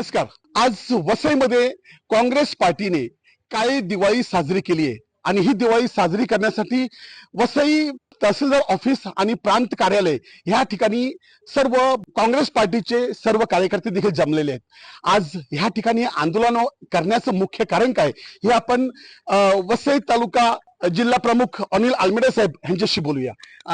नमस्कार. आज वसईमध्ये काँग्रेस पार्टीने काळी दिवाळी साजरी केली आहे. आणि ही दिवाळी साजरी करण्यासाठी वसई तहसीलदार ऑफिस आणि प्रांत कार्यालय ह्या ठिकाणी सर्व काँग्रेस पार्टीचे सर्व कार्यकर्ते देखील जमलेले आहेत. आज ह्या ठिकाणी आंदोलन करण्याचं मुख्य कारण काय हे आपण वसई तालुका जिल्हा प्रमुख अनिल आलमेडे साहेब यांच्याशी बोलूया.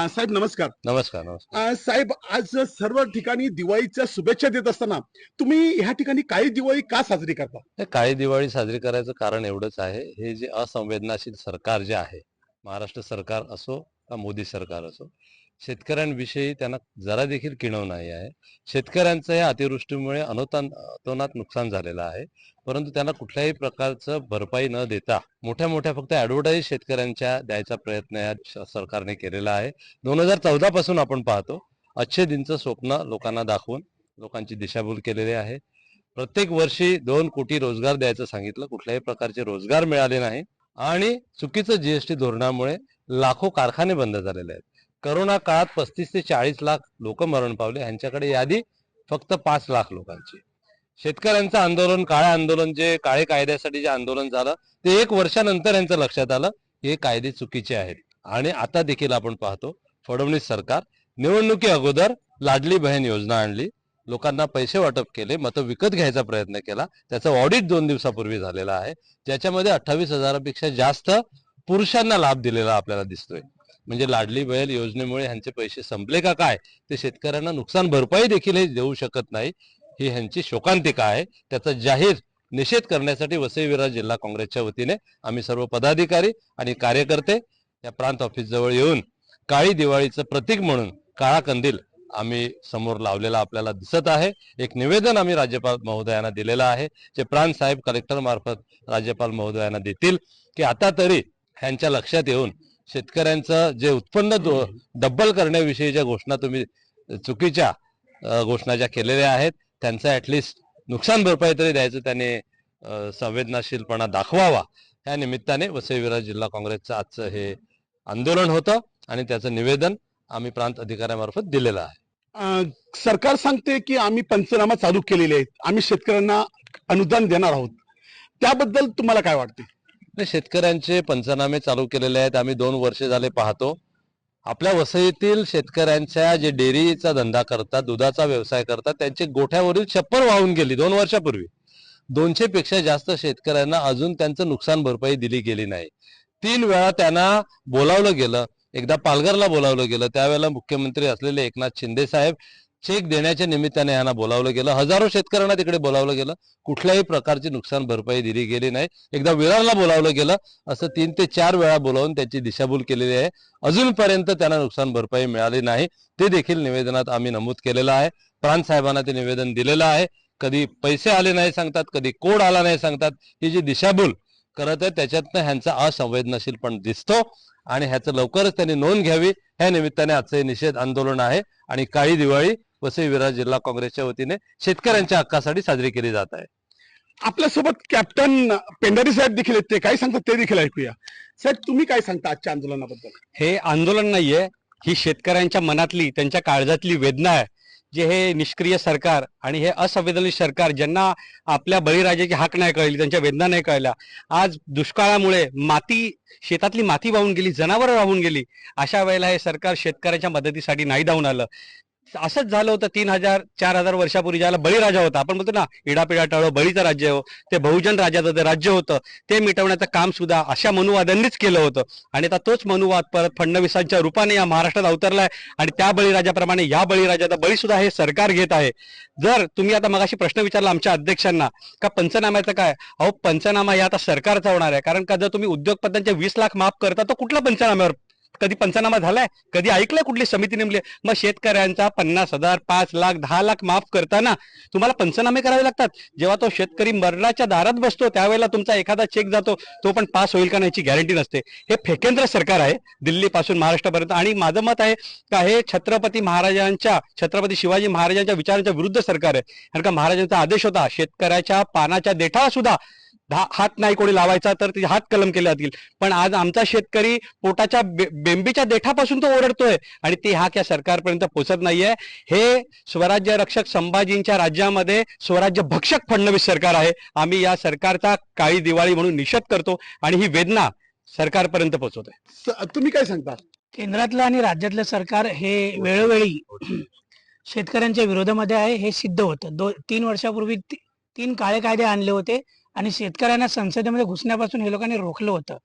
साहेब नमस्कार. नमस्कार नमस्कार. साहेब आज सर्व ठिकाणी दिवाळीच्या शुभेच्छा देत असताना तुम्ही ह्या ठिकाणी काही दिवाळी का साजरी करता? काळी दिवाळी साजरी करायचं कारण एवढंच आहे. हे जे असंवेदनाशील सरकार जे आहे महाराष्ट्र सरकार असो मोदी सरकार असो. शेतकऱ्यांविषयी त्यांना जरा देखील किणव नाही आहे. शेतकऱ्यांचं या अतिवृष्टीमुळे अनोतान अतोनात नुकसान झालेलं आहे. परंतु त्यांना कुठल्याही प्रकारचं भरपाई न देता मोठ्या मोठ्या फक्त ऍडव्हर्टाईज शेतकऱ्यांच्या द्यायचा प्रयत्न या सरकारने केलेला आहे. दोन हजार चौदा पासून आपण पाहतो. अच्छे दिनचं स्वप्न लोकांना दाखवून लोकांची दिशाभूल केलेली आहे. प्रत्येक वर्षी दोन कोटी रोजगार द्यायचं सांगितलं. कुठल्याही प्रकारचे रोजगार मिळाले नाही. आणि चुकीचं जीएसटी धोरणामुळे लाखो कारखाने बंद झालेले आहेत. करोना काळात पस्तीस ते चाळीस लाख लोक मरण पावले. यांच्याकडे यादी फक्त पाच लाख लोकांची. शेतकऱ्यांचं आंदोलन काळे आंदोलन जे काळे कायद्यासाठी जे आंदोलन झालं ते एक वर्षानंतर यांचं लक्षात आलं. हे कायदे चुकीचे आहेत. आणि आता देखील आपण पाहतो फडणवीस सरकार निवडणुकी अगोदर लाडली बहीण योजना आणली. लोकांना पैसे वाटप केले मतं विकत घ्यायचा प्रयत्न केला. त्याचं ऑडिट दोन दिवसापूर्वी झालेला आहे. ज्याच्यामध्ये अठ्ठावीस हजारापेक्षा जास्त पुरुषांना लाभ दिलेला आपल्याला दिसतोय. म्हणजे लाडली बैल योजनेमुळे ह्यांचे पैसे संपले का काय? ते शेतकऱ्यांना नुकसान भरपाई देखील हे देऊ शकत नाही. ही ह्यांची शोकांतिका आहे. त्याचा जाहीर निषेध करण्यासाठी वसई विरार जिल्हा काँग्रेसच्या वतीने आम्ही सर्व पदाधिकारी आणि कार्यकर्ते या प्रांत ऑफिस जवळ येऊन काळी दिवाळीचं प्रतीक म्हणून काळा कंदील आम्ही समोर लावलेला आपल्याला दिसत आहे. एक निवेदन आम्ही राज्यपाल महोदयांना दिलेलं आहे. जे प्रांत साहेब कलेक्टर मार्फत राज्यपाल महोदयांना देतील की आता तरी ह्यांच्या लक्षात येऊन शेतकऱ्यांचं जे उत्पन्न डब्बल करण्याविषयी ज्या घोषणा तुम्ही चुकीच्या घोषणा ज्या केलेल्या आहेत त्यांचं ऍटलिस्ट नुकसान भरपाई तरी द्यायचं त्याने संवेदनाशीलपणा दाखवावा. या निमित्ताने वसईविरा जिल्हा काँग्रेसचं आजचं हे आंदोलन होतं आणि त्याचं निवेदन आम्ही प्रांत अधिकाऱ्यामार्फत दिलेलं आहे. सरकार सांगते की आम्ही पंचनामा चालू केलेले आहेत. आम्ही शेतकऱ्यांना अनुदान देणार आहोत. त्याबद्दल तुम्हाला काय वाटते? नाही, शेतकऱ्यांचे पंचनामे चालू केलेले आहेत. आम्ही दोन वर्ष झाले पाहतो. आपल्या वसईतील शेतकऱ्यांच्या जे डेअरीचा धंदा करतात दुधाचा व्यवसाय करतात त्यांचे गोठ्यावरील छप्पर वाहून गेली दोन वर्षापूर्वी. दोनशे पेक्षा जास्त शेतकऱ्यांना अजून त्यांचं नुकसान भरपाई दिली गेली नाही. तीन वेळा त्यांना बोलावलं गेलं. एकदा पालघरला बोलावलं गेलं. त्यावेळेला मुख्यमंत्री असलेले एकनाथ शिंदे साहेब चेक देण्याच्या निमित्ताने यांना बोलावलं गेलं. हजारो शेतकऱ्यांना तिकडे बोलावलं गेलं. कुठल्याही प्रकारची नुकसान भरपाई दिली गेली नाही. एकदा विरारला बोलावलं गेलं. असं तीन ते चार वेळा बोलावून त्याची दिशाभूल केलेली आहे. अजूनपर्यंत त्यांना नुकसान भरपाई मिळाली नाही. ते देखील निवेदनात आम्ही नमूद केलेलं आहे. प्राण साहेबांना ते निवेदन दिलेलं आहे. कधी पैसे आले नाही सांगतात कधी कोड आला नाही सांगतात. ही जी दिशाभूल करत आहे त्याच्यातनं ह्यांचा असंवेदनशील पण दिसतो आणि ह्याचं लवकरच त्यांनी नोंद घ्यावी. ह्या निमित्ताने आजचं निषेध आंदोलन आहे. आणि काळी दिवाळी वसई विरार जिल्हा काँग्रेसच्या वतीने शेतकऱ्यांच्या हक्कासाठी साजरी केली जात आहे. आपल्यासोबत कॅप्टन पेंढारी साहेब देखील आहेत ते काय सांगतात ते देखील ऐकूया. साहेब तुम्ही काय सांगता आजच्या आंदोलनाबद्दल? हे आंदोलन नाहीये ही शेतकऱ्यांच्या मनातली त्यांच्या काळजातली वेदना आहे. जे हे निष्क्रिय सरकार आणि हे असंवेदनशील सरकार ज्यांना आपल्या बळीराजाची हाक नाही कळली त्यांच्या वेदना नाही कळल्या आज दुष्काळामुळे माती शेतातली माती वाहून गेली जनावरं वाहून गेली अशा वेळेला हे सरकार शेतकऱ्यांच्या मदतीसाठी नाही धावून आलं. असंच झालं होतं तीन हजार चार हजार वर्षापूर्वी ज्याला बळीराजा होता. आपण बोलतो ना इडापिडा टाळो बळीचं राज्य हो ते बहुजन राजाचं ते राज्य होतं ते मिटवण्याचं काम सुद्धा अशा मनुवादांनीच केलं होतं. आणि आता तोच मनुवाद परत फडणवीसांच्या रूपाने या महाराष्ट्रात अवतरलाय आणि त्या बळीराजाप्रमाणे या बळीराजाचा बळी सुद्धा हे सरकार घेत आहे. जर तुम्ही आता मगाशी प्रश्न विचारला आमच्या अध्यक्षांना का पंचनाम्याचं काय? अहो पंचनामा हे आता सरकारचा होणार आहे. कारण का जर तुम्ही उद्योगपत्यांचे वीस लाख माफ करता तर कुठल्या पंचनाम्यावर कधी पंचनामा झालाय कधी ऐकलंय कुठली समिती नेमली? मग शेतकऱ्यांचा पन्नास हजार पाच लाख दहा लाख माफ करताना तुम्हाला पंचनामे करावे लागतात. जेव्हा तो शेतकरी मरणाच्या दारात बसतो त्यावेळेला तुमचा एखादा चेक जातो तो पण पास होईल का नाही याची गॅरंटी नसते. हे फेकेंद्र सरकार आहे दिल्लीपासून महाराष्ट्रापर्यंत. आणि माझं मत आहे का हे छत्रपती महाराजांच्या छत्रपती शिवाजी महाराजांच्या विचारांच्या विरुद्ध सरकार आहे. कारण का महाराजांचा आदेश होता शेतकऱ्याच्या पानाच्या देठा सुद्धा हात नाही कोणी लावायचा तर ते हात कलम केले जातील पण आज आमचा शेतकरी पोटाच्या बेंबीच्या देठापासून तो ओरडतोय आणि ते हाक या सरकारपर्यंत पोहोचत नाहीये. हे स्वराज्य रक्षक संभाजींच्या राज्यामध्ये स्वराज्य भक्षक फडणवीस सरकार आहे. आम्ही या सरकारचा काळी दिवाळी म्हणून निषेध करतो आणि ही वेदना सरकारपर्यंत पोहोचवतोय तुम्ही काय सांगता? केंद्रातलं आणि राज्यातलं सरकार हे वेळोवेळी शेतकऱ्यांच्या विरोधामध्ये आहे हे सिद्ध होतं. दो तीन वर्षापूर्वी ती- तीन काळे कायदे आणले होते. आणि शेतकऱ्यांना संसदेमध्ये घुसण्यापासून हे लोकांनी रोखलं होतं.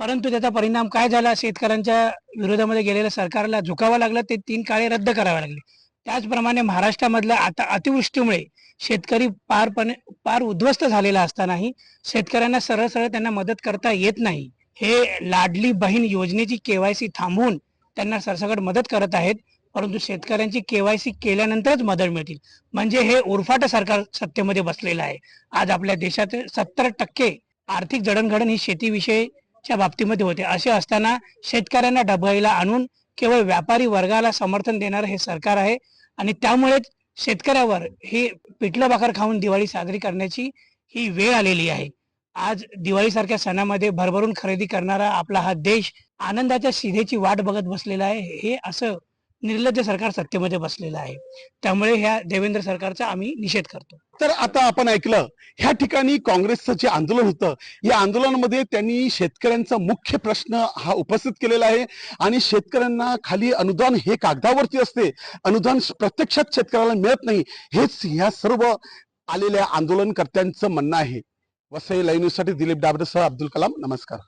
परंतु त्याचा परिणाम काय झाला? शेतकऱ्यांच्या विरोधामध्ये गेलेल्या सरकारला झुकावं लागलं ते तीन काळे रद्द करावे लागले. त्याचप्रमाणे महाराष्ट्रामधल्या आता अतिवृष्टीमुळे शेतकरी पारपणे पार उद्ध्वस्त झालेला असतानाही शेतकऱ्यांना सरळ सरळ त्यांना मदत करता येत नाही. हे लाडली बहीण योजनेची केवायसी थांबवून त्यांना सरसकट मदत करत आहेत. परंतु शेतकऱ्यांची केवायसी केल्यानंतरच मदत मिळतील. म्हणजे हे उरफाट सरकार सत्तेमध्ये बसलेलं आहे. आज आपल्या देशात सत्तर टक्के आर्थिक जडणघडण ही शेतीविषयीच्या बाबतीमध्ये होते. असे असताना शेतकऱ्यांना डबळीला आणून केवळ व्यापारी वर्गाला समर्थन देणारं हे सरकार आहे. आणि त्यामुळेच शेतकऱ्यावर ही पिठलं भाकर खाऊन दिवाळी साजरी करण्याची ही वेळ आलेली आहे. आज दिवाळीसारख्या सणामध्ये भरभरून खरेदी करणारा आपला हा देश आनंदाच्या शिधेची वाट बघत बसलेला आहे. हे असं निर्लज्ज सरकार सत्तेमध्ये बसलेलं आहे. त्यामुळे ह्या देवेंद्र सरकारचा आम्ही निषेध करतो. तर आता आपण ऐकलं ह्या ठिकाणी काँग्रेसचं जे आंदोलन होतं या आंदोलनामध्ये त्यांनी शेतकऱ्यांचा मुख्य प्रश्न हा उपस्थित केलेला आहे. आणि शेतकऱ्यांना खाली अनुदान हे कागदावरती असते. अनुदान प्रत्यक्षात शेतकऱ्याला मिळत नाही. हेच ह्या सर्व आलेल्या आंदोलनकर्त्यांचं म्हणणं आहे. वसई लाईव्ह न्यूजसाठी दिलीप डाबरेसह अब्दुल कलाम. नमस्कार.